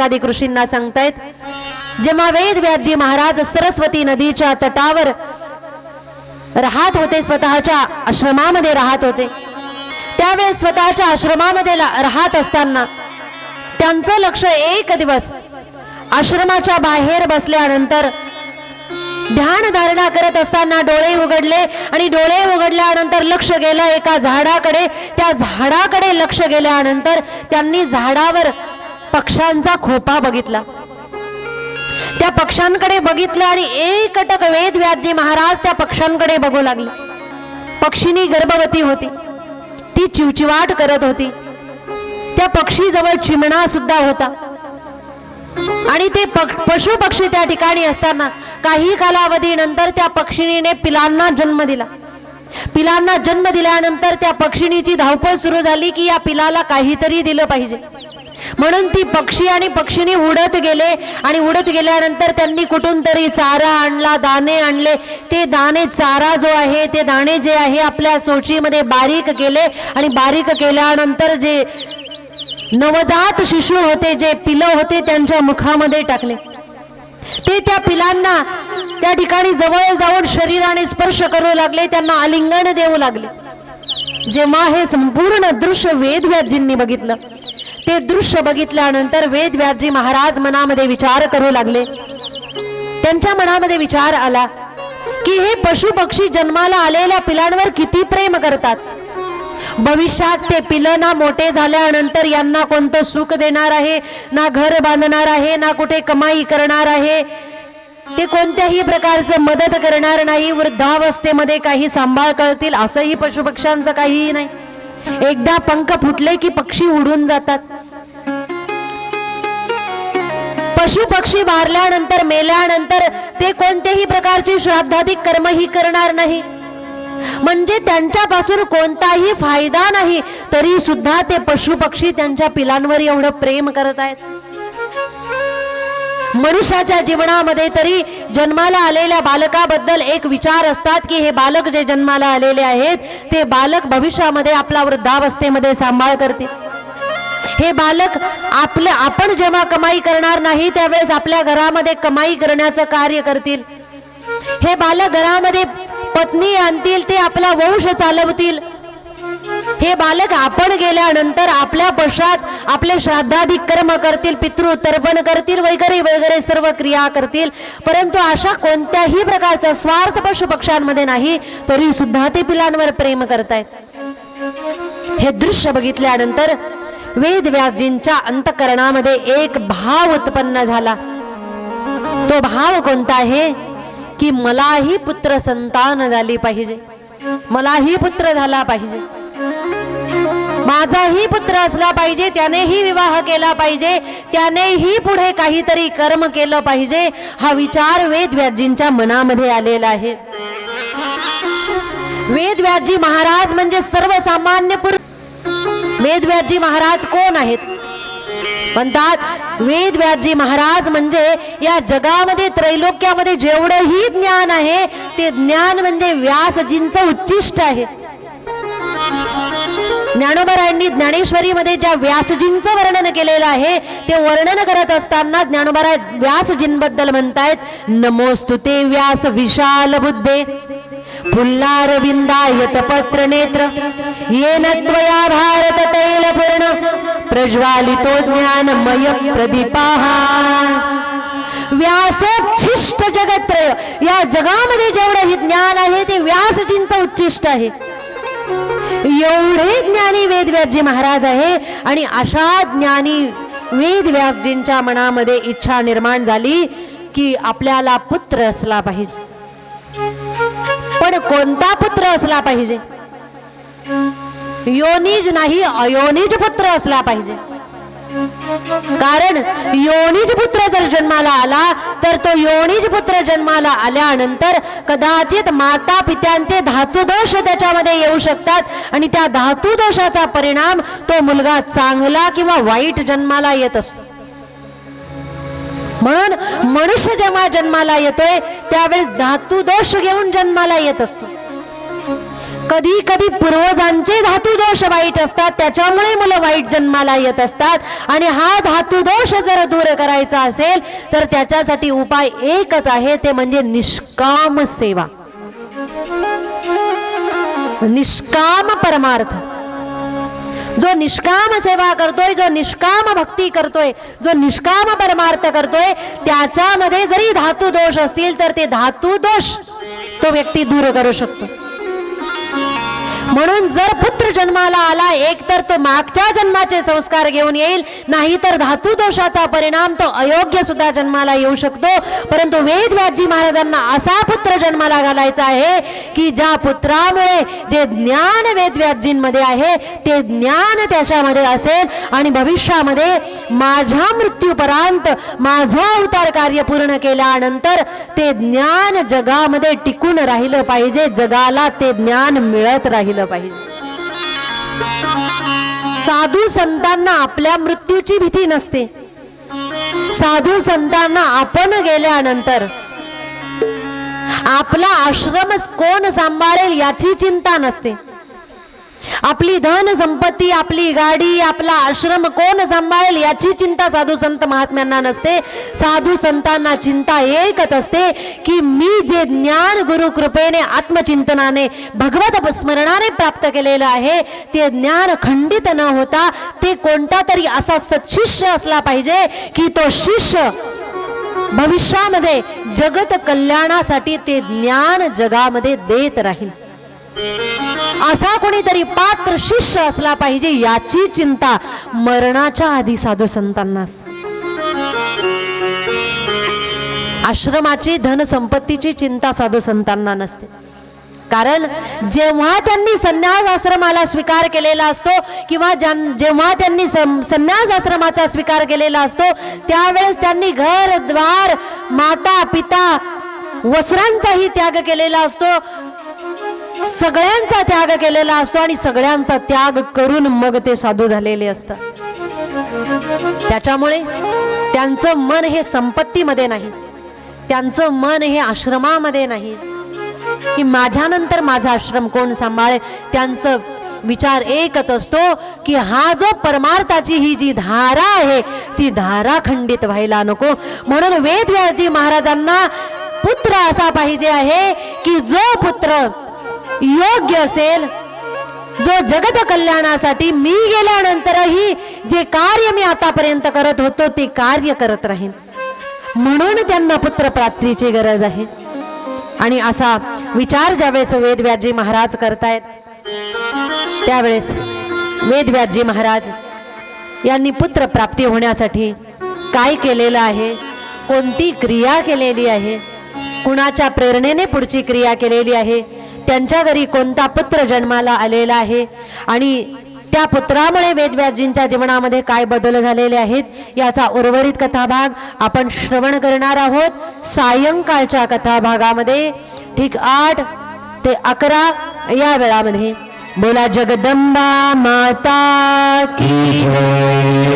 आदी ऋषींना सांगतायत जेव्हा वेद व्याजी महाराज सरस्वती नदीच्या तटावर राहत होते स्वतःच्या आश्रमामध्ये राहत होते त्यावेळेस स्वतःच्या आश्रमामध्ये राहत असताना त्यांचं लक्ष एक दिवस आश्रमाच्या बाहेर बसल्यानंतर ध्यान धारणा करत असताना डोळे उघडले आणि डोळे उघडल्यानंतर लक्ष गेलं एका झाडाकडे. त्या झाडाकडे लक्ष गेल्यानंतर त्यांनी झाडावर पक्ष्यांचा खोपा बघितला. त्या पक्ष्यांकडे बघितलं आणि एकटक वेद व्याजी महाराज त्या पक्ष्यांकडे बघू लागले. पक्षिणी गर्भवती होती. ती चिवचिवाट करत होती. त्या पक्षीजवळ चिमणा सुद्धा होता. आणि ते पशु पक्षी त्या ठिकाणी असताना काही कालावधीनंतर त्या पक्षिणीने पिलांना जन्म दिला. पिलांना जन्म दिल्यानंतर त्या पक्षिणीची धावपळ सुरू झाली की या पिलाला काहीतरी दिलं पाहिजे. म्हणून ती पक्षी आणि पक्षीनी उडत गेले. आणि उडत गेल्यानंतर त्यांनी कुठून तरी चारा आणला दाणे आणले. ते दाणे चारा जो आहे ते दाणे जे आहे आपल्या सोचीमध्ये बारीक केले. आणि बारीक केल्यानंतर जे नवजात शिशु होते जे पिलं होते त्यांच्या मुखामध्ये टाकले. ते त्या पिलांना त्या ठिकाणी जवळ जाऊन शरीराने स्पर्श करू लागले त्यांना आलिंगन देऊ लागले. जेव्हा हे संपूर्ण दृश्य वेदव्याजींनी बघितलं. ते दृश्य बघितल्यानंतर वेदव्याजी महाराज मनामध्ये विचार करू लागले. त्यांच्या मनामध्ये विचार आला की हे पशु पक्षी जन्माला आलेल्या पिलांवर किती प्रेम करतात. भविष्यात ते पिलं ना मोठे झाल्यानंतर यांना कोणतं सुख देणार आहे ना घर बांधणार आहे ना कुठे कमाई करणार आहे. ते कोणत्याही प्रकारचं मदत करणार नाही वृद्धावस्थेमध्ये काही सांभाळ कळतील असंही पशुपक्ष्यांचं काहीही नाही. एकदा पंख फुटले की पक्षी उडून जातात. पशु पक्षी वारल्यानंतर मेल्यानंतर ते कोणत्याही प्रकारची श्राद्धाधिक कर्मही करणार नाही. म्हणजे त्यांच्यापासून कोणताही फायदा नाही तरी सुद्धा ते पशु पक्षी त्यांच्या पिलांवर एवढं प्रेम करत आहेत. मनुष्याच्या जीवनामध्ये तरी जन्माला आलेल्या बालकाबद्दल एक विचार असतात की हे बालक जे जन्माला आलेले आहेत ते बालक भविष्यामध्ये आपला वृद्धावस्थेमध्ये सांभाळ करते हे बालक आपलं आपण जेव्हा कमाई करणार नाही त्यावेळेस आपल्या घरामध्ये कमाई करण्याचं कार्य करतील. हे बालक घरामध्ये पत्नी आणतील ते आपला वंश चालवतील. हे बालक आपण गेल्यानंतर आपल्या पश्चात आपले श्राद्धाधिक कर्म करतील पितृ तर्पण करतील वगैरे वगैरे सर्व क्रिया करतील. परंतु अशा कोणत्याही प्रकारचा स्वार्थ पशु पक्ष्यांमध्ये नाही तरी सुद्धा ते पिलांवर प्रेम करतायत. हे दृश्य बघितल्यानंतर वेद व्यासजींच्या अंतकरणामध्ये एक भाव उत्पन्न झाला. तो भाव कोणता आहे? की मलाही पुत्र संतान झाली पाहिजे. मलाही पुत्र झाला पाहिजे. माझाही पुत्र असला पाहिजे त्यानेही विवाह केला पाहिजे त्यानेही पुढे काहीतरी कर्म केलं पाहिजे हा विचार वेद व्याजींच्या मनामध्ये आलेला आहे. वेद व्याजी महाराज म्हणजे सर्वसामान्य पुरुष वेद महाराज कोण आहेत? म्हणतात वेद व्यासजी महाराज म्हणजे या जगामध्ये त्रैलोक्यामध्ये जेवढंही ज्ञान आहे ते ज्ञान म्हणजे व्यासजींचं उच्चिष्ट आहे. ज्ञानोबरायांनी ज्ञानेश्वरीमध्ये ज्या व्यासजींचं वर्णन केलेलं आहे ते वर्णन करत असताना ज्ञानोबराय व्यासजींबद्दल म्हणतायत नमोस्तु ते व्यास विशाल बुद्धे फुल्लारविंदायत पत्र नेत्र येन त्वया भारत तैल पूर्ण प्रज्वालितो ज्ञानमय प्रदीपाहा व्यासोच्छिष्ट जगत्रय या जगामध्ये जेवढं हे ज्ञान आहे ते व्यासजींचं उच्चिष्ट आहे. एवढे ज्ञानी वेदव्यासजी महाराज आहे आणि अशा ज्ञानी वेदव्यासजींच्या मनामध्ये इच्छा निर्माण झाली की आपल्याला पुत्र असला पाहिजे. पण कोणता पुत्र असला पाहिजे? योनिज नाही अयोनिज पुत्र असला पाहिजे. कारण योनिज पुत्र जर जन्माला आला तर तो योनिज पुत्र जन्माला आल्यानंतर कदाचित माता पित्यांचे धातुदोष त्याच्यामध्ये येऊ शकतात आणि त्या धातुदोषाचा परिणाम तो मुलगा चांगला किंवा वाईट जन्माला येत असतो. म्हणून मनुष्य जेव्हा जन्माला येतोय त्यावेळेस धातुदोष घेऊन जन्माला येत असतो. कधी कधी पूर्वजांचे धातुदोष वाईट असतात त्याच्यामुळे मुलं वाईट जन्माला येत असतात. आणि हा धातुदोष जर दूर करायचा असेल तर त्याच्यासाठी उपाय एकच आहे ते म्हणजे निष्काम सेवा. निष्काम परमार्थ. जो निष्काम सेवा करतोय जो निष्काम भक्ती करतोय जो निष्काम परमार्थ करतोय त्याच्यामध्ये जरी धातू दोष असतील तर ते धातू दोष तो व्यक्ती दूर करू शकतो. म्हणून जर पुत्र जन्माला आला एक तर तो मागच्या जन्माचे संस्कार घेऊन येईल नाहीतर धातू दोषाचा परिणाम तो अयोग्य सुद्धा जन्माला येऊ शकतो. परंतु वेदव्याजी महाराजांना असा पुत्र जन्माला घालायचा आहे की ज्या पुत्रामुळे जे ज्ञान वेदव्याजींमध्ये आहे ते ज्ञान त्याच्यामध्ये असेल आणि भविष्यामध्ये माझ्या मृत्यूपर्यंत माझं अवतार कार्य पूर्ण केल्यानंतर ते ज्ञान जगामध्ये टिकून राहिलं पाहिजे जगाला ते ज्ञान मिळत राहिलं पाहिजे. साधू संतांना आपल्या मृत्यूची भीती नसते. साधू संतांना आपण गेल्यानंतर आपला आश्रम कोण सांभाळेल याची चिंता नसते. आपली धन संपत्ती आपली गाडी आपला आश्रम कोण सांभाळेल याची चिंता साधू संत महात्म्यांना नसते. साधू संतांना चिंता एकच असते की मी जे ज्ञान गुरु कृपेने आत्मचिंतनाने भगवत स्मरणाने प्राप्त केलेलं आहे ते ज्ञान खंडित न होता ते कोणता तरी असा सत्शिष्य असला पाहिजे की तो शिष्य भविष्यामध्ये जगत कल्याणासाठी ते ज्ञान जगामध्ये देत राहील. असा कोणीतरी पात्र शिष्य असला पाहिजे याची चिंता मरणाच्या आधी साधू संतांना असते. आश्रमाची धनसंपत्तीची चिंता साधू संतांना नसते. कारण जेव्हा त्यांनी संन्यास आश्रमाला स्वीकार केलेला असतो किंवा ज्यां- जेव्हा त्यांनी सं- संन्यास आश्रमाचा स्वीकार केलेला असतो त्यावेळेस त्यांनी घर द्वार माता पिता वस्त्रांचाही त्याग केलेला असतो. सगळ्यांचा त्याग केलेला असतो आणि सगळ्यांचा त्याग करून मग ते साधू झालेले असतात. त्याच्यामुळे त्यांचं मन हे संपत्तीमध्ये नाही. त्यांचं मन हे आश्रमामध्ये नाही. की माझ्यानंतर माझा आश्रम कोण सांभाळे? त्यांचं विचार एकच असतो की हा जो परमार्थाची ही जी धारा आहे ती धारा खंडित व्हायला नको. म्हणून वेदव्याजी महाराजांना पुत्र असा पाहिजे आहे की जो पुत्र योग्य असेल जो जगत कल्याणासाठी मी गेल्यानंतरही जे कार्य मी आतापर्यंत करत होतो ते कार्य करत राहीन. म्हणून त्यांना पुत्र प्राप्तीची गरज आहे. आणि असा विचार ज्यावेळेस वेदव्याजी महाराज करतायत त्यावेळेस वेदव्याजी महाराज यांनी पुत्र प्राप्ती होण्यासाठी काय केलेलं आहे कोणती क्रिया केलेली आहे कुणाच्या प्रेरणेने पुढची क्रिया केलेली आहे त्यांच्या घरी कोणता पुत्र जन्माला आलेला आहे? आणि त्या पुत्रामुळे वेदव्यासजींच्या जीवनामध्ये काय बदल झालेले आहेत? याचा उर्वरित कथाभाग आपण श्रवण करणार आहोत. सायंकाळच्या कथाभागामध्ये ठीक आठ ते अकरा या वेळामध्ये. बोला जगदंबा माता की